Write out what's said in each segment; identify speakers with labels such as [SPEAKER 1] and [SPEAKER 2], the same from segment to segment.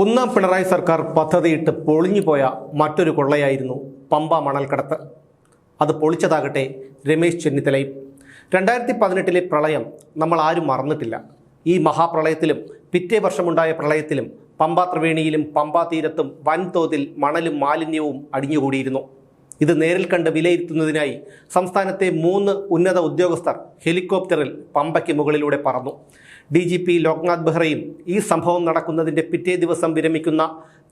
[SPEAKER 1] ഒന്നാം പിണറായി സർക്കാർ പദ്ധതിയിട്ട് പൊളിഞ്ഞുപോയ മറ്റൊരു കൊള്ളയായിരുന്നു പമ്പ മണൽക്കടത്ത് അത് പൊളിച്ചതാകട്ടെ രമേശ് ചെന്നിത്തലയും രണ്ടായിരത്തി പതിനെട്ടിലെ പ്രളയം നമ്മൾ ആരും മറന്നിട്ടില്ല ഈ മഹാപ്രളയത്തിലും പിറ്റേ വർഷമുണ്ടായ പ്രളയത്തിലും പമ്പാ ത്രിവേണിയിലും പമ്പാ തീരത്തും വൻതോതിൽ മണലും മാലിന്യവും അടിഞ്ഞുകൂടിയിരുന്നു ഇത് നേരിൽ കണ്ട് വിലയിരുത്തുന്നതിനായി സംസ്ഥാനത്തെ മൂന്ന് ഉന്നത ഉദ്യോഗസ്ഥർ ഹെലികോപ്റ്ററിൽ പമ്പയ്ക്ക് മുകളിലൂടെ പറന്നു ഡി ജി പി ലോക്നാഥ് ബെഹ്റയും ഈ സംഭവം നടക്കുന്നതിൻ്റെ പിറ്റേ ദിവസം വിരമിക്കുന്ന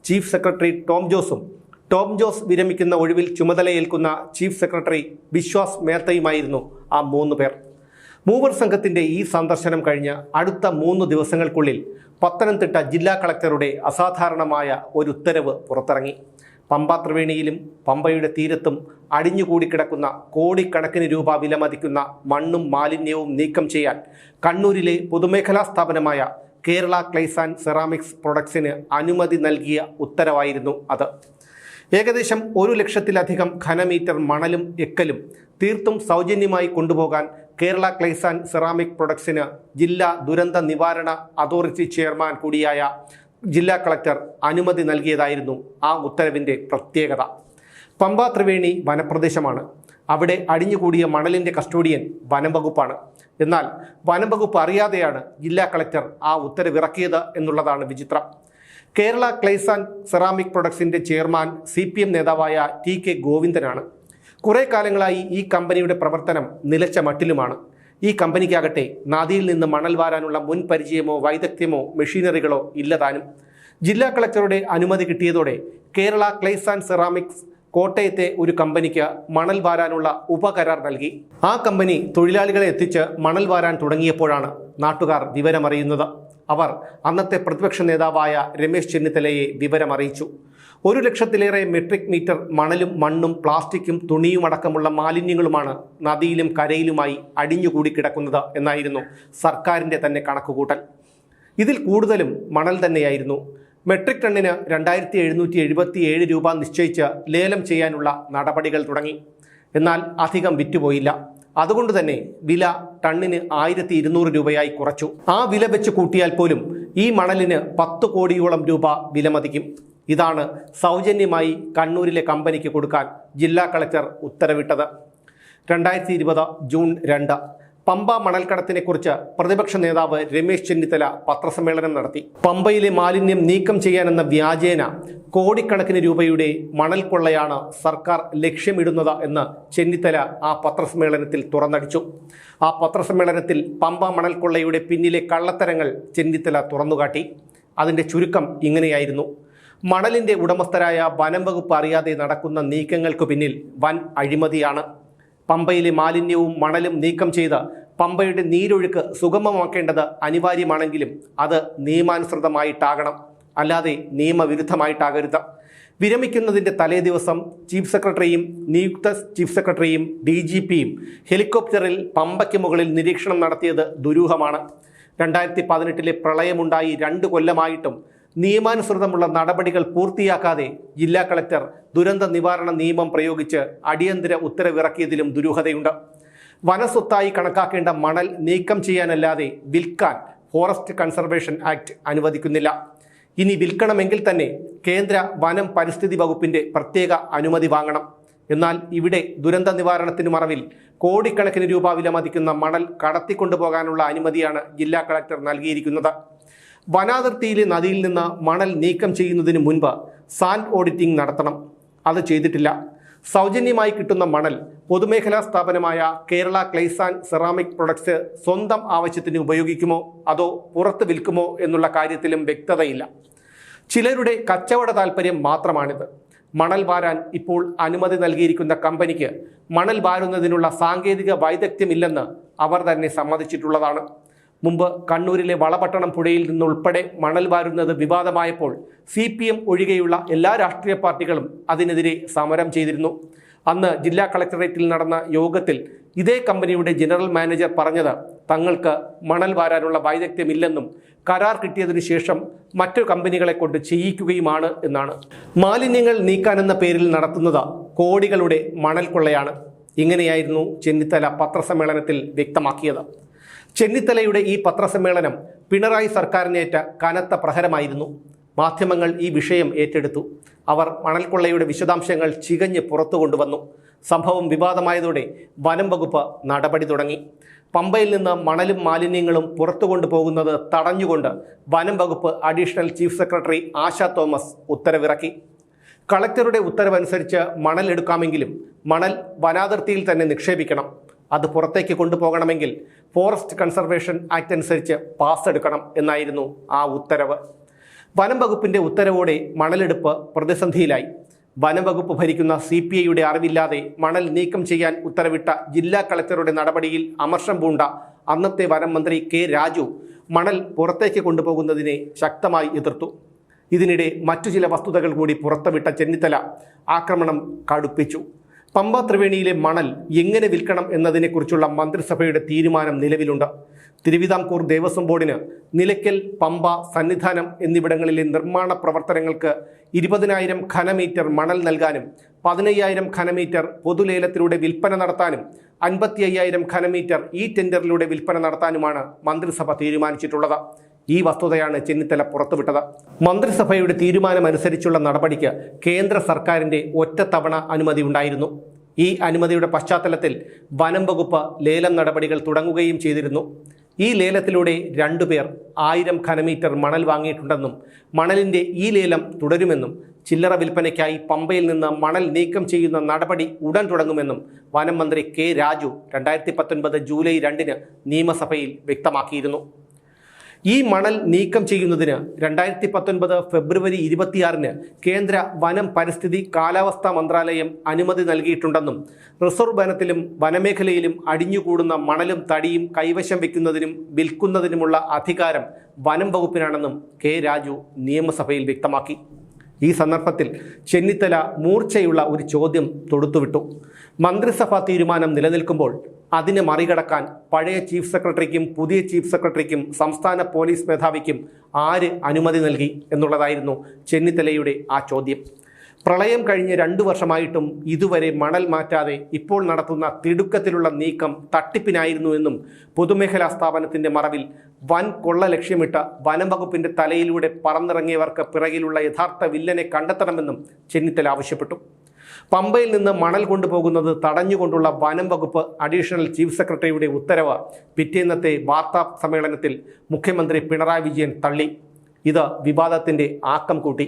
[SPEAKER 1] ചീഫ് സെക്രട്ടറി ടോം ജോസും ടോം ജോസ് വിരമിക്കുന്ന ഒഴിവിൽ ചുമതലയേൽക്കുന്ന ചീഫ് സെക്രട്ടറി വിശ്വാസ് മേത്തയുമായിരുന്നു ആ മൂന്ന് പേർ മൂവർ സംഘത്തിൻ്റെ ഈ സന്ദർശനം കഴിഞ്ഞ് അടുത്ത മൂന്ന് ദിവസങ്ങൾക്കുള്ളിൽ പത്തനംതിട്ട ജില്ലാ കളക്ടറുടെ അസാധാരണമായ ഒരു ഉത്തരവ് പുറത്തിറങ്ങി പമ്പ ത്രിവേണിയിലും പമ്പയുടെ തീരത്തും അടിഞ്ഞുകൂടിക്കിടക്കുന്ന കോടിക്കണക്കിന് രൂപ വിലമതിക്കുന്ന മണ്ണും മാലിന്യവും നീക്കം ചെയ്യാൻ കണ്ണൂരിലെ പൊതുമേഖലാ സ്ഥാപനമായ കേരള ക്ലൈസാൻ സെറാമിക്സ് പ്രൊഡക്ട്സിന് അനുമതി നൽകിയ ഉത്തരവായിരുന്നു അത് ഏകദേശം ഒരു ലക്ഷത്തിലധികം ഘനമീറ്റർ മണലും എക്കലും തീർത്തും സൗജന്യമായി കൊണ്ടുപോകാൻ കേരള ക്ലൈസാൻ സെറാമിക് പ്രൊഡക്ട്സിന് ജില്ലാ ദുരന്ത നിവാരണ അതോറിറ്റി ചെയർമാൻ കൂടിയായ ജില്ലാ കളക്ടർ അനുമതി നൽകിയതായിരുന്നു ആ ഉത്തരവിൻ്റെ പ്രത്യേകത പമ്പ ത്രിവേണി വനപ്രദേശമാണ് അവിടെ അടിഞ്ഞുകൂടിയ മണലിൻ്റെ കസ്റ്റോഡിയൻ വനം വകുപ്പാണ് എന്നാൽ വനം വകുപ്പ് അറിയാതെയാണ് ജില്ലാ കളക്ടർ ആ ഉത്തരവിറക്കിയത് എന്നുള്ളതാണ് വിചിത്രം കേരള ക്ലേസ് ആൻഡ് സെറാമിക് പ്രൊഡക്ട്സിൻ്റെ ചെയർമാൻ സി പി എം നേതാവായ ടി കെ ഗോവിന്ദനാണ് കുറേ കാലങ്ങളായി ഈ കമ്പനിയുടെ പ്രവർത്തനം നിലച്ച മട്ടിലുമാണ് ഈ കമ്പനിക്കാകട്ടെ നദിയിൽ നിന്ന് മണൽ വാരാനുള്ള മുൻ പരിചയമോ വൈദഗ്ധ്യമോ മെഷീനറികളോ ഇല്ലതാനും ജില്ലാ കളക്ടറുടെ അനുമതി കിട്ടിയതോടെ കേരള ക്ലേസ് ആൻഡ് സെറാമിക്സ് കോട്ടയത്തെ ഒരു കമ്പനിക്ക് മണൽ വാരാനുള്ള ഉപകരാർ നൽകി ആ കമ്പനി തൊഴിലാളികളെ എത്തിച്ച് മണൽ വാരാൻ തുടങ്ങിയപ്പോഴാണ് നാട്ടുകാർ വിവരമറിയുന്നത് അവർ അന്നത്തെ പ്രതിപക്ഷ നേതാവായ രമേശ് ചെന്നിത്തലയെ വിവരമറിയിച്ചു ഒരു ലക്ഷത്തിലേറെ മെട്രിക് മീറ്റർ മണലും മണ്ണും പ്ലാസ്റ്റിക്കും തുണിയും അടക്കമുള്ള മാലിന്യങ്ങളുമാണ് നദിയിലും കരയിലുമായി അടിഞ്ഞുകൂടി കിടക്കുന്നത് എന്നായിരുന്നു സർക്കാരിൻ്റെ തന്നെ കണക്കുകൂട്ടൽ ഇതിൽ കൂടുതലും മണൽ തന്നെയായിരുന്നു മെട്രിക് ടണ്ണിന് രണ്ടായിരത്തി എഴുന്നൂറ്റി എഴുപത്തി ഏഴ് രൂപ നിശ്ചയിച്ച് ലേലം ചെയ്യാനുള്ള നടപടികൾ തുടങ്ങി എന്നാൽ അധികം വിറ്റുപോയില്ല അതുകൊണ്ട് തന്നെ വില ടണ്ണിന് ആയിരത്തി ഇരുന്നൂറ് രൂപയായി കുറച്ചു ആ വില വെച്ച് കൂട്ടിയാൽ പോലും ഈ മണലിന് പത്ത് കോടിയോളം രൂപ വിലമതിക്കും ഇതാണ് സൗജന്യമായി കണ്ണൂരിലെ കമ്പനിക്ക് കൊടുക്കാൻ ജില്ലാ കളക്ടർ ഉത്തരവിട്ടത് രണ്ടായിരത്തി ഇരുപത് ജൂൺ രണ്ട് പമ്പ മണൽക്കടത്തിനെക്കുറിച്ച് പ്രതിപക്ഷ നേതാവ് രമേശ് ചെന്നിത്തല പത്രസമ്മേളനം നടത്തി പമ്പയിലെ മാലിന്യം നീക്കം ചെയ്യാനെന്ന വ്യാജേന കോടിക്കണക്കിന് രൂപയുടെ മണൽ കൊള്ളയാണ് സർക്കാർ ലക്ഷ്യമിടുന്നത് എന്ന് ചെന്നിത്തല ആ പത്രസമ്മേളനത്തിൽ തുറന്നടിച്ചു ആ പത്രസമ്മേളനത്തിൽ പമ്പ മണൽ കൊള്ളയുടെ പിന്നിലെ കള്ളത്തരങ്ങൾ ചെന്നിത്തല തുറന്നുകാട്ടി അതിൻ്റെ ചുരുക്കം ഇങ്ങനെയായിരുന്നു മണലിന്റെ ഉടമസ്ഥരായ വനം വകുപ്പ് അറിയാതെ നടക്കുന്ന നീക്കങ്ങൾക്ക് പിന്നിൽ വൻ അഴിമതിയാണ് പമ്പയിലെ മാലിന്യവും മണലും നീക്കം ചെയ്ത് പമ്പയുടെ നീരൊഴുക്ക് സുഗമമാക്കേണ്ടത് അനിവാര്യമാണെങ്കിലും അത് നിയമാനുസൃതമായിട്ടാകണം അല്ലാതെ നിയമവിരുദ്ധമായിട്ടാകരുത് വിരമിക്കുന്നതിൻ്റെ തലേ ദിവസം ചീഫ് സെക്രട്ടറിയും നിയുക്ത ചീഫ് സെക്രട്ടറിയും ഡി ജി പിയും ഹെലികോപ്റ്ററിൽ പമ്പയ്ക്ക് മുകളിൽ നിരീക്ഷണം നടത്തിയത് ദുരൂഹമാണ് രണ്ടായിരത്തി പതിനെട്ടിലെ പ്രളയമുണ്ടായി രണ്ട് കൊല്ലമായിട്ടും നിയമാനുസൃതമുള്ള നടപടികൾ പൂർത്തിയാക്കാതെ ജില്ലാ കളക്ടർ ദുരന്ത നിവാരണ നിയമം പ്രയോഗിച്ച് അടിയന്തര ഉത്തരവിറക്കിയതിലും ദുരൂഹതയുണ്ട് വനസ്വത്തായി കണക്കാക്കേണ്ട മണൽ നീക്കം ചെയ്യാനല്ലാതെ വിൽക്കാൻ ഫോറസ്റ്റ് കൺസർവേഷൻ ആക്ട് അനുവദിക്കുന്നില്ല ഇനി വിൽക്കണമെങ്കിൽ തന്നെ കേന്ദ്ര വനം പരിസ്ഥിതി വകുപ്പിൻ്റെ പ്രത്യേക അനുമതി വാങ്ങണം എന്നാൽ ഇവിടെ ദുരന്ത നിവാരണത്തിന് മറവിൽ കോടിക്കണക്കിന് രൂപ വിലമതിക്കുന്ന മണൽ കടത്തിക്കൊണ്ടുപോകാനുള്ള അനുമതിയാണ് ജില്ലാ കളക്ടർ നൽകിയിരിക്കുന്നത് വനാതിർത്തിയിലെ നദിയിൽ നിന്ന് മണൽ നീക്കം ചെയ്യുന്നതിന് മുൻപ് സാൻഡ് ഓഡിറ്റിംഗ് നടത്തണം അത് ചെയ്തിട്ടില്ല സൗജന്യമായി കിട്ടുന്ന മണൽ പൊതുമേഖലാ സ്ഥാപനമായ കേരള ക്ലൈസാൻ സെറാമിക് പ്രൊഡക്ട്സ് സ്വന്തം ആവശ്യത്തിന് ഉപയോഗിക്കുമോ അതോ പുറത്ത് വിൽക്കുമോ എന്നുള്ള കാര്യത്തിലും വ്യക്തതയില്ല ചിലരുടെ കച്ചവട താൽപ്പര്യം മാത്രമാണിത് മണൽ വാരാൻ ഇപ്പോൾ അനുമതി നൽകിയിരിക്കുന്ന കമ്പനിക്ക് മണൽ വാരുന്നതിനുള്ള സാങ്കേതിക വൈദഗ്ധ്യമില്ലെന്ന് അവർ തന്നെ സമ്മതിച്ചിട്ടുള്ളതാണ് മുമ്പ് കണ്ണൂരിലെ വളപട്ടണം പുഴയിൽ നിന്നുൾപ്പെടെ മണൽ വാരുന്നത് വിവാദമായപ്പോൾ സി പി എം ഒഴികെയുള്ള എല്ലാ രാഷ്ട്രീയ പാർട്ടികളും അതിനെതിരെ സമരം ചെയ്തിരുന്നു അന്ന് ജില്ലാ കളക്ടറേറ്റിൽ നടന്ന യോഗത്തിൽ ഇതേ കമ്പനിയുടെ ജനറൽ മാനേജർ പറഞ്ഞത് തങ്ങൾക്ക് മണൽ വാരാനുള്ള വൈദഗ്ധ്യമില്ലെന്നും കരാർ കിട്ടിയതിനു ശേഷം മറ്റു കമ്പനികളെ കൊണ്ട് ചെയ്യിക്കുകയുമാണ് എന്നാണ് മാലിന്യങ്ങൾ നീക്കാനെന്ന പേരിൽ നടത്തുന്നത് കോടികളുടെ മണൽ കൊള്ളയാണ് ഇങ്ങനെയായിരുന്നു ചെന്നിത്തല പത്രസമ്മേളനത്തിൽ വ്യക്തമാക്കിയത് ചെന്നിത്തലയുടെ ഈ പത്രസമ്മേളനം പിണറായി സർക്കാരിനേറ്റ കനത്ത പ്രഹരമായിരുന്നു മാധ്യമങ്ങൾ ഈ വിഷയം ഏറ്റെടുത്തു അവർ മണൽക്കൊള്ളയുടെ വിശദാംശങ്ങൾ ചികഞ്ഞ് പുറത്തു കൊണ്ടുവന്നു സംഭവം വിവാദമായതോടെ വനം വകുപ്പ് നടപടി തുടങ്ങി പമ്പയിൽ നിന്ന് മണലും മാലിന്യങ്ങളും പുറത്തു കൊണ്ടുപോകുന്നത് തടഞ്ഞുകൊണ്ട് വനം വകുപ്പ് additional chief secretary Asha Thomas ഉത്തരവിറക്കി കളക്ടറുടെ ഉത്തരവനുസരിച്ച് മണൽ എടുക്കാമെങ്കിലും മണൽ വനാതിർത്തിയിൽ തന്നെ നിക്ഷേപിക്കണം അത് പുറത്തേക്ക് കൊണ്ടുപോകണമെങ്കിൽ ഫോറസ്റ്റ് കൺസർവേഷൻ ആക്ട് അനുസരിച്ച് പാസ് എടുക്കണം എന്നായിരുന്നു ആ ഉത്തരവ് വനം വകുപ്പിൻ്റെ ഉത്തരവോടെ മണലെടുപ്പ് പ്രതിസന്ധിയിലായി വനം വകുപ്പ് ഭരിക്കുന്ന സി പി ഐയുടെ അറിവില്ലാതെ മണൽ നീക്കം ചെയ്യാൻ ഉത്തരവിട്ട ജില്ലാ കളക്ടറുടെ നടപടിയിൽ അമർഷം പൂണ്ട അന്നത്തെ വനം മന്ത്രി കെ രാജു മണൽ പുറത്തേക്ക് കൊണ്ടുപോകുന്നതിനെ ശക്തമായി എതിർത്തു ഇതിനിടെ മറ്റു ചില വസ്തുതകൾ കൂടി പുറത്തുവിട്ട ചെന്നിത്തല ആക്രമണം കടുപ്പിച്ചു പമ്പ ത്രിവേണിയിലെ മണൽ എങ്ങനെ വിൽക്കണം എന്നതിനെക്കുറിച്ചുള്ള മന്ത്രിസഭയുടെ തീരുമാനം നിലവിലുണ്ട് തിരുവിതാംകൂർ ദേവസ്വം ബോർഡിന് നിലയ്ക്കൽ പമ്പ സന്നിധാനം എന്നിവിടങ്ങളിലെ നിർമ്മാണ പ്രവർത്തനങ്ങൾക്ക് ഇരുപതിനായിരം ഘനമീറ്റർ മണൽ നൽകാനും പതിനയ്യായിരം ഘനമീറ്റർ പൊതുലേലത്തിലൂടെ വിൽപ്പന നടത്താനും അൻപത്തി അയ്യായിരം ഘനമീറ്റർ ഈ ടെൻഡറിലൂടെ വിൽപ്പന നടത്താനുമാണ് മന്ത്രിസഭ തീരുമാനിച്ചിട്ടുള്ളത് ഈ വസ്തുതയാണ് ചെന്നിത്തല പുറത്തുവിട്ടത് മന്ത്രിസഭയുടെ തീരുമാനമനുസരിച്ചുള്ള നടപടിക്ക് കേന്ദ്ര സർക്കാരിൻ്റെ ഒറ്റത്തവണ അനുമതി ഉണ്ടായിരുന്നു ഈ അനുമതിയുടെ പശ്ചാത്തലത്തിൽ വനം വകുപ്പ് ലേലം നടപടികൾ തുടങ്ങുകയും ചെയ്തിരുന്നു ഈ ലേലത്തിലൂടെ രണ്ടുപേർ ആയിരം ഘനമീറ്റർ മണൽ വാങ്ങിയിട്ടുണ്ടെന്നും മണലിൻ്റെ ഈ ലേലം തുടരുമെന്നും ചില്ലറ വിൽപ്പനയ്ക്കായി പമ്പയിൽ നിന്ന് മണൽ നീക്കം ചെയ്യുന്ന നടപടി ഉടൻ തുടങ്ങുമെന്നും വനം മന്ത്രി കെ രാജു രണ്ടായിരത്തി പത്തൊൻപത് ജൂലൈ രണ്ടിന് നിയമസഭയിൽ വ്യക്തമാക്കിയിരുന്നു ഈ മണൽ നീക്കം ചെയ്യുന്നതിന് രണ്ടായിരത്തി പത്തൊൻപത് ഫെബ്രുവരി ഇരുപത്തിയാറിന് കേന്ദ്ര വനം പരിസ്ഥിതി കാലാവസ്ഥാ മന്ത്രാലയം അനുമതി നൽകിയിട്ടുണ്ടെന്നും റിസർവ് വനത്തിലും വനമേഖലയിലും അടിഞ്ഞുകൂടുന്ന മണലും തടിയും കൈവശം വയ്ക്കുന്നതിനും വിൽക്കുന്നതിനുമുള്ള അധികാരം വനം വകുപ്പിനാണെന്നും കെ രാജു നിയമസഭയിൽ വ്യക്തമാക്കി ഈ സന്ദർഭത്തിൽ ചെന്നിത്തല മൂർച്ചയുള്ള ഒരു ചോദ്യം തൊടുത്തുവിട്ടു മന്ത്രിസഭാ തീരുമാനം നിലനിൽക്കുമ്പോൾ അതിനെ മറികടക്കാൻ പഴയ ചീഫ് സെക്രട്ടറിക്കും പുതിയ ചീഫ് സെക്രട്ടറിക്കും സംസ്ഥാന പോലീസ് മേധാവിക്കും ആര് അനുമതി നൽകി എന്നുള്ളതായിരുന്നു ചെന്നിത്തലയുടെ ആ ചോദ്യം പ്രളയം കഴിഞ്ഞ് രണ്ടു വർഷമായിട്ടും ഇതുവരെ മണൽ മാറ്റാതെ ഇപ്പോൾ നടത്തുന്ന തിടുക്കത്തിലുള്ള നീക്കം തട്ടിപ്പിനായിരുന്നു എന്നും പൊതുമേഖലാ സ്ഥാപനത്തിൻ്റെ മറവിൽ വൻ കൊള്ള ലക്ഷ്യമിട്ട വനം വകുപ്പിൻ്റെ തലയിലൂടെ പറന്നിറങ്ങിയവർക്ക് പിറകിലുള്ള യഥാർത്ഥ വില്ലനെ കണ്ടെത്തണമെന്നും ചെന്നിത്തല ആവശ്യപ്പെട്ടു പമ്പയിൽ നിന്ന് മണൽ കൊണ്ടുപോകുന്നത് തടഞ്ഞുകൊണ്ടുള്ള വനം വകുപ്പ് അഡീഷണൽ ചീഫ് സെക്രട്ടറിയുടെ ഉത്തരവ് പിറ്റേന്നത്തെ വാർത്താ സമ്മേളനത്തിൽ മുഖ്യമന്ത്രി പിണറായി വിജയൻ തള്ളി ഇത് വിവാദത്തിൻ്റെ ആക്കം കൂട്ടി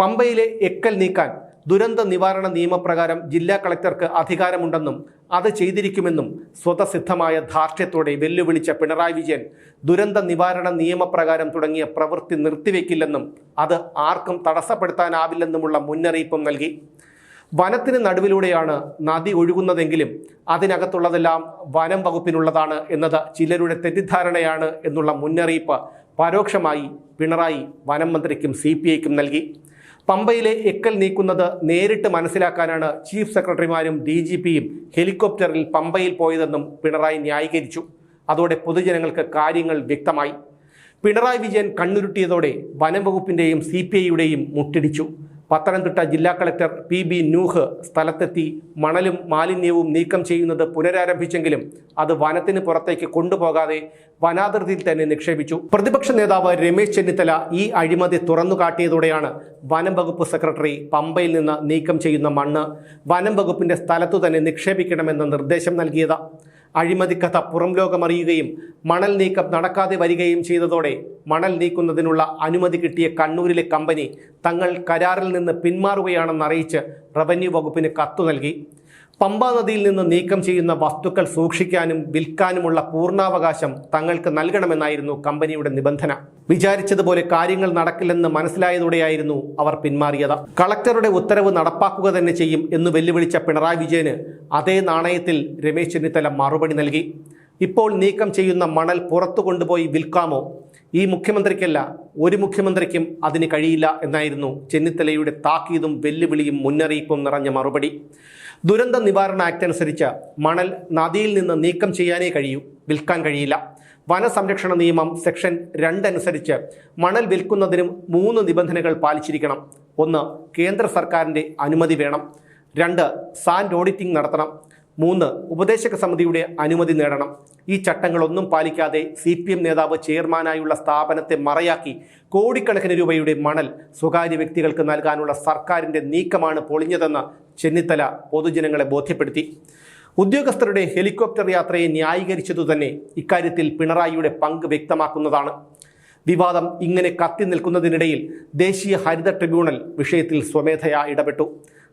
[SPEAKER 1] പമ്പയിലെ എക്കൽ നീക്കാൻ ദുരന്ത നിവാരണ നിയമപ്രകാരം ജില്ലാ കളക്ടർക്ക് അധികാരമുണ്ടെന്നും അത് ചെയ്തിരിക്കുമെന്നും സ്വതസിദ്ധമായ ധാർഷ്ട്യത്തോടെ വെല്ലുവിളിച്ച പിണറായി വിജയൻ ദുരന്ത നിവാരണ നിയമപ്രകാരം തുടങ്ങിയ പ്രവൃത്തി നിർത്തിവെക്കില്ലെന്നും അത് ആർക്കും തടസ്സപ്പെടുത്താനാവില്ലെന്നുമുള്ള മുന്നറിയിപ്പും നൽകി വനത്തിന് നടുവിലൂടെയാണ് നദി ഒഴുകുന്നതെങ്കിലും അതിനകത്തുള്ളതെല്ലാം വനം വകുപ്പിനുള്ളതാണ് എന്നത് ചിലരുടെ തെറ്റിദ്ധാരണയാണ് എന്നുള്ള മുന്നറിയിപ്പ് പരോക്ഷമായി പിണറായി വനം മന്ത്രിക്കും സി പി ഐക്കും നൽകി പമ്പയിലെ എക്കൽ നീക്കുന്നത് നേരിട്ട് മനസ്സിലാക്കാനാണ് ചീഫ് സെക്രട്ടറിമാരും ഡി ജി പിയും ഹെലികോപ്റ്ററിൽ പമ്പയിൽ പോയതെന്നും പിണറായി ന്യായീകരിച്ചു അതോടെ പൊതുജനങ്ങൾക്ക് കാര്യങ്ങൾ വ്യക്തമായി പിണറായി വിജയൻ കണ്ണുരുട്ടിയതോടെ വകുപ്പിൻ്റെയും സി പി ഐയുടെയും മുട്ടിടിച്ചു പത്തനംതിട്ട ജില്ലാ കളക്ടർ പി ബി നൂഹ് സ്ഥലത്തെത്തി മണലും മാലിന്യവും നീക്കം ചെയ്യുന്നത് പുനരാരംഭിച്ചെങ്കിലും അത് വനത്തിന് പുറത്തേക്ക് കൊണ്ടുപോകാതെ വനാതിർത്തിയിൽ തന്നെ നിക്ഷേപിച്ചു പ്രതിപക്ഷ നേതാവ് രമേശ് ചെന്നിത്തല ഈ അഴിമതി തുറന്നു വനം വകുപ്പ് സെക്രട്ടറി പമ്പയിൽ നിന്ന് നീക്കം ചെയ്യുന്ന മണ്ണ് വനം വകുപ്പിന്റെ സ്ഥലത്തു തന്നെ നിക്ഷേപിക്കണമെന്ന് നിർദ്ദേശം നൽകിയത് അഴിമതിക്കഥ പുറം ലോകമറിയുകയും മണൽ നീക്കം നടക്കാതെ വരികയും ചെയ്തതോടെ മണൽ നീക്കുന്നതിനുള്ള അനുമതി കിട്ടിയ കണ്ണൂരിലെ കമ്പനി തങ്ങൾ കരാറിൽ നിന്ന് പിന്മാറുകയാണെന്നറിയിച്ച് റവന്യൂ വകുപ്പിന് കത്തു നൽകി പമ്പാ നദിയിൽ നിന്ന് നീക്കം ചെയ്യുന്ന വസ്തുക്കൾ സൂക്ഷിക്കാനും വിൽക്കാനുമുള്ള പൂർണ്ണാവകാശം തങ്ങൾക്ക് നൽകണമെന്നായിരുന്നു കമ്പനിയുടെ നിബന്ധന വിചാരിച്ചതുപോലെ കാര്യങ്ങൾ നടക്കില്ലെന്ന് മനസ്സിലായതോടെയായിരുന്നു അവർ പിന്മാറിയത് കളക്ടറുടെ ഉത്തരവ് നടപ്പാക്കുക തന്നെ ചെയ്യും എന്ന് വെല്ലുവിളിച്ച പിണറായി വിജയന് അതേ നാണയത്തിൽ രമേശ് ചെന്നിത്തല മറുപടി നൽകി ഇപ്പോൾ നീക്കം ചെയ്യുന്ന മണൽ പുറത്തു കൊണ്ടുപോയി വിൽക്കാമോ ഈ മുഖ്യമന്ത്രിക്കല്ല ഒരു മുഖ്യമന്ത്രിക്കും അതിന് കഴിയില്ല എന്നായിരുന്നു ചെന്നിത്തലയുടെ താക്കീതും വെല്ലുവിളിയും മുന്നറിയിപ്പും നിറഞ്ഞ മറുപടി ദുരന്ത നിവാരണ ആക്ട് അനുസരിച്ച് മണൽ നദിയിൽ നിന്ന് നീക്കം ചെയ്യാനേ കഴിയൂ വിൽക്കാൻ കഴിയില്ല വനസംരക്ഷണ നിയമം സെക്ഷൻ രണ്ട് അനുസരിച്ച് മണൽ വിൽക്കുന്നതിനും മൂന്ന് നിബന്ധനകൾ പാലിച്ചിരിക്കണം ഒന്ന് കേന്ദ്ര സർക്കാരിൻ്റെ അനുമതി വേണം രണ്ട് സാൻഡ് ഓഡിറ്റിംഗ് നടത്തണം മൂന്ന് ഉപദേശക സമിതിയുടെ അനുമതി നേടണം ഈ ചട്ടങ്ങളൊന്നും പാലിക്കാതെ സി പി എം നേതാവ് ചെയർമാനായുള്ള സ്ഥാപനത്തെ മറയാക്കി കോടിക്കണക്കിന് രൂപയുടെ മണൽ സ്വകാര്യ വ്യക്തികൾക്ക് നൽകാനുള്ള സർക്കാരിൻ്റെ നീക്കമാണ് പൊളിഞ്ഞതെന്ന് ചെന്നിത്തല പൊതുജനങ്ങളെ ബോധ്യപ്പെടുത്തി ഉദ്യോഗസ്ഥരുടെ ഹെലികോപ്റ്റർ യാത്രയെ ന്യായീകരിച്ചതു തന്നെ ഇക്കാര്യത്തിൽ പിണറായിയുടെ പങ്ക് വ്യക്തമാക്കുന്നതാണ് വിവാദം ഇങ്ങനെ കത്തി നിൽക്കുന്നതിനിടയിൽ ദേശീയ ഹരിത ട്രിബ്യൂണൽ വിഷയത്തിൽ സ്വമേധയാ ഇടപെട്ടു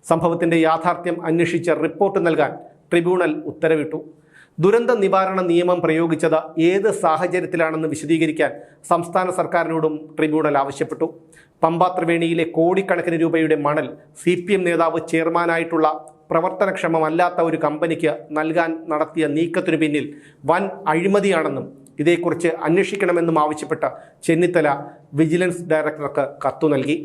[SPEAKER 1] സംഭവത്തിൻ്റെ യാഥാർത്ഥ്യം അന്വേഷിച്ച് റിപ്പോർട്ട് നൽകാൻ ട്രിബ്യൂണൽ ഉത്തരവിട്ടു ദുരന്ത നിവാരണ നിയമം പ്രയോഗിച്ചത് ഏത് സാഹചര്യത്തിലാണെന്ന് വിശദീകരിക്കാൻ സംസ്ഥാന സർക്കാരിനോടും ട്രിബ്യൂണൽ ആവശ്യപ്പെട്ടു പമ്പ ത്രിവേണിയിലെ കോടിക്കണക്കിന് രൂപയുടെ മണൽ സി പി എം നേതാവ് ചെയർമാനായിട്ടുള്ള പ്രവർത്തനക്ഷമമല്ലാത്ത ഒരു കമ്പനിക്ക് നൽകാൻ നടത്തിയ നീക്കത്തിനു പിന്നിൽ വൻ അഴിമതിയാണെന്നും ഇതേക്കുറിച്ച് അന്വേഷിക്കണമെന്നും ആവശ്യപ്പെട്ട ചെന്നിത്തല വിജിലൻസ് ഡയറക്ടർക്ക് കത്തു നൽകി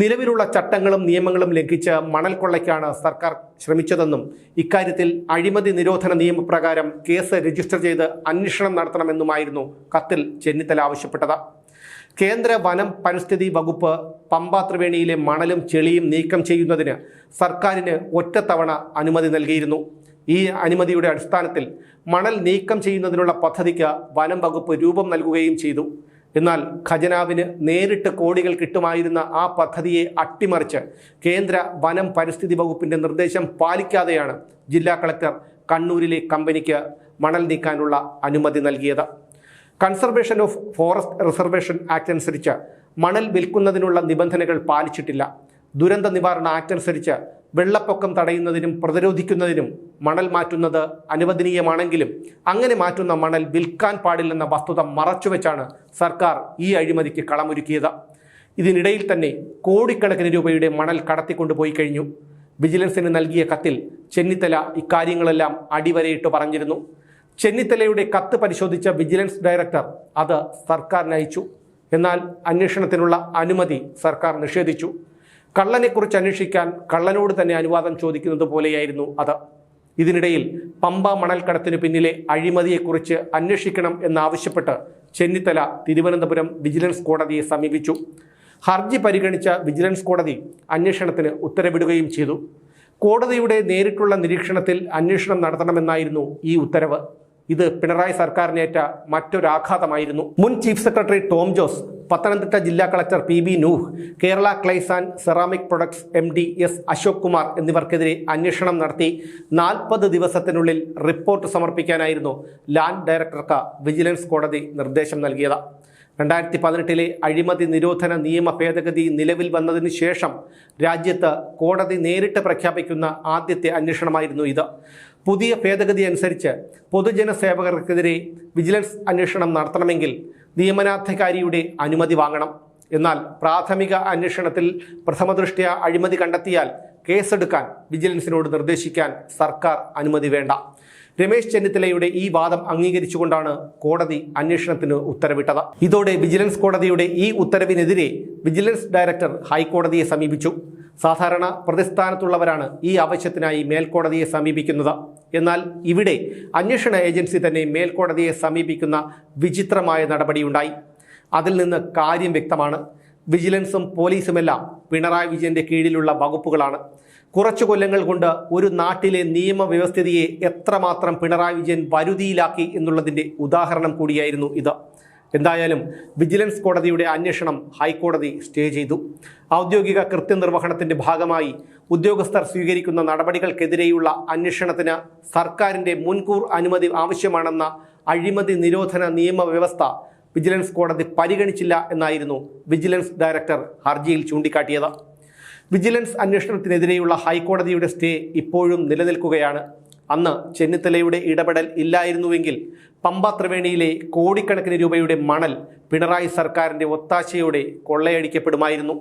[SPEAKER 1] നിലവിലുള്ള ചട്ടങ്ങളും നിയമങ്ങളും ലംഘിച്ച് മണൽ കൊള്ളയ്ക്കാണ് സർക്കാർ ശ്രമിച്ചതെന്നും ഇക്കാര്യത്തിൽ അഴിമതി നിരോധന നിയമപ്രകാരം കേസ് രജിസ്റ്റർ ചെയ്ത് അന്വേഷണം നടത്തണമെന്നുമായിരുന്നു കത്തിൽ ചെന്നിത്തല ആവശ്യപ്പെട്ടത് കേന്ദ്ര വനം പരിസ്ഥിതി വകുപ്പ് പമ്പാത്രവേണിയിലെ ത്രിവേണിയിലെ മണലും ചെളിയും നീക്കം ചെയ്യുന്നതിന് സർക്കാരിന് ഒറ്റത്തവണ അനുമതി നൽകിയിരുന്നു ഈ അനുമതിയുടെ അടിസ്ഥാനത്തിൽ മണൽ നീക്കം ചെയ്യുന്നതിനുള്ള പദ്ധതിക്ക് വനം വകുപ്പ് രൂപം നൽകുകയും ചെയ്തു എന്നാൽ ഖജനാവിന് നേരിട്ട് കോടികൾ കിട്ടുമായിരുന്ന ആ പദ്ധതിയെ അട്ടിമറിച്ച് കേന്ദ്ര വനം പരിസ്ഥിതി വകുപ്പിൻ്റെ നിർദ്ദേശം പാലിക്കാതെയാണ് ജില്ലാ കളക്ടർ കണ്ണൂരിലെ കമ്പനിക്ക് മണൽ നീക്കാനുള്ള അനുമതി നൽകിയത് conservation of forest reservation act അനുസരിച്ച് മണൽ വിൽക്കുന്നതിനുള്ള നിബന്ധനകൾ പാലിച്ചിട്ടില്ല ദുരന്ത നിവാരണ ആക്ട് അനുസരിച്ച് വെള്ളപ്പൊക്കം തടയുന്നതിനും പ്രതിരോധിക്കുന്നതിനും മണൽ മാറ്റുന്നത് അനുവദനീയമാണെങ്കിലും അങ്ങനെ മാറ്റുന്ന മണൽ വിൽക്കാൻ പാടില്ലെന്ന വസ്തുത മറച്ചുവെച്ചാണ് സർക്കാർ ഈ അഴിമതിക്ക് കളമൊരുക്കിയത് ഇതിനിടയിൽ തന്നെ കോടിക്കണക്കിന് രൂപയുടെ മണൽ കടത്തിക്കൊണ്ടുപോയി കഴിഞ്ഞു വിജിലൻസിന് നൽകിയ കത്തിൽ ചെന്നിത്തല ഇക്കാര്യങ്ങളെല്ലാം അടിവരയിട്ട് പറഞ്ഞിരുന്നു ചെന്നിത്തലയുടെ കത്ത് പരിശോധിച്ച വിജിലൻസ് ഡയറക്ടർ അത് സർക്കാരിന് അയച്ചു എന്നാൽ അന്വേഷണത്തിനുള്ള അനുമതി സർക്കാർ നിഷേധിച്ചു കള്ളനെക്കുറിച്ച് അന്വേഷിക്കാൻ കള്ളനോട് തന്നെ അനുവാദം ചോദിക്കുന്നത് പോലെയായിരുന്നു അത് ഇതിനിടയിൽ പമ്പ മണൽക്കടത്തിന് പിന്നിലെ അഴിമതിയെക്കുറിച്ച് അന്വേഷിക്കണം എന്നാവശ്യപ്പെട്ട് ചെന്നിത്തല തിരുവനന്തപുരം വിജിലൻസ് കോടതിയെ സമീപിച്ചു ഹർജി പരിഗണിച്ച വിജിലൻസ് കോടതി അന്വേഷണത്തിന് ഉത്തരവിടുകയും ചെയ്തു കോടതിയുടെ നേരിട്ടുള്ള നിരീക്ഷണത്തിൽ അന്വേഷണം നടത്തണമെന്നായിരുന്നു ഈ ഉത്തരവ് ഇത് പിണറായി സർക്കാരിനേറ്റ മറ്റൊരാഘാതമായിരുന്നു മുൻ ചീഫ് സെക്രട്ടറി ടോം ജോസ് പത്തനംതിട്ട ജില്ലാ collector P B Nooh Kerala clays and ceramic products M D S Ashok Kumar എന്നിവർക്കെതിരെ അന്വേഷണം നടത്തി നാൽപ്പത് ദിവസത്തിനുള്ളിൽ റിപ്പോർട്ട് സമർപ്പിക്കാനായിരുന്നു ലാൻഡ് ഡയറക്ടർക്ക് വിജിലൻസ് കോടതി നിർദ്ദേശം നൽകിയത് രണ്ടായിരത്തി പതിനെട്ടിലെ അഴിമതി നിരോധന നിയമ ഭേദഗതി നിലവിൽ വന്നതിന് ശേഷം രാജ്യത്ത് കോടതി നേരിട്ട് പ്രഖ്യാപിക്കുന്ന ആദ്യത്തെ അന്വേഷണമായിരുന്നു ഇത് പുതിയ ഭേദഗതി അനുസരിച്ച് പൊതുജന സേവകർക്കെതിരെ വിജിലൻസ് അന്വേഷണം നടത്തണമെങ്കിൽ നിയമനാധികാരിയുടെ അനുമതി വാങ്ങണം എന്നാൽ പ്രാഥമിക അന്വേഷണത്തിൽ പ്രഥമദൃഷ്ട്യാ അഴിമതി കണ്ടെത്തിയാൽ കേസെടുക്കാൻ വിജിലൻസിനോട് നിർദ്ദേശിക്കാൻ സർക്കാർ അനുമതി വേണ്ട രമേശ് ചെന്നിത്തലയുടെ ഈ വാദം അംഗീകരിച്ചുകൊണ്ടാണ് കോടതി അന്വേഷണത്തിന് ഉത്തരവിട്ടത് ഇതോടെ വിജിലൻസ് കോടതിയുടെ ഈ ഉത്തരവിനെതിരെ വിജിലൻസ് ഡയറക്ടർ ഹൈക്കോടതിയെ സമീപിച്ചു സാധാരണ പ്രതിസ്ഥാനത്തുള്ളവരാണ് ഈ ആവശ്യത്തിനായി മേൽക്കോടതിയെ സമീപിക്കുന്നത് എന്നാൽ ഇവിടെ അന്വേഷണ ഏജൻസി തന്നെ മേൽക്കോടതിയെ സമീപിക്കുന്ന വിചിത്രമായ നടപടിയുണ്ടായി അതിൽ നിന്ന് കാര്യം വ്യക്തമാണ് വിജിലൻസും പോലീസുമെല്ലാം പിണറായി വിജയന്റെ കീഴിലുള്ള വകുപ്പുകളാണ് കുറച്ചു കൊല്ലങ്ങൾ കൊണ്ട് ഒരു നാട്ടിലെ നിയമവ്യവസ്ഥിതിയെ എത്രമാത്രം പിണറായി വിജയൻ വരുതിയിലാക്കി എന്നുള്ളതിൻ്റെ ഉദാഹരണം കൂടിയായിരുന്നു ഇത് എന്തായാലും വിജിലൻസ് കോടതിയുടെ അന്വേഷണം ഹൈക്കോടതി സ്റ്റേ ചെയ്തു ഔദ്യോഗിക കൃത്യനിർവഹണത്തിൻ്റെ ഭാഗമായി ഉദ്യോഗസ്ഥർ സ്വീകരിക്കുന്ന നടപടികൾക്കെതിരെയുള്ള അന്വേഷണത്തിന് സർക്കാരിൻ്റെ മുൻകൂർ അനുമതി ആവശ്യമാണെന്ന അഴിമതി നിരോധന നിയമവ്യവസ്ഥ വിജിലൻസ് കോടതി പരിഗണിച്ചില്ല എന്നായിരുന്നു വിജിലൻസ് ഡയറക്ടർ ഹർജിയിൽ ചൂണ്ടിക്കാട്ടിയത് വിജിലൻസ് അന്വേഷണത്തിനെതിരെയുള്ള ഹൈക്കോടതിയുടെ സ്റ്റേ ഇപ്പോഴും നിലനിൽക്കുകയാണ് അന്ന് ചെന്നിത്തലയുടെ ഇടപെടൽ ഇല്ലായിരുന്നുവെങ്കിൽ പമ്പ ത്രിവേണിയിലെ കോടിക്കണക്കിന് രൂപയുടെ മണൽ പിണറായി സർക്കാരിൻ്റെ ഒത്താശയോടെ കൊള്ളയടിക്കപ്പെടുമായിരുന്നു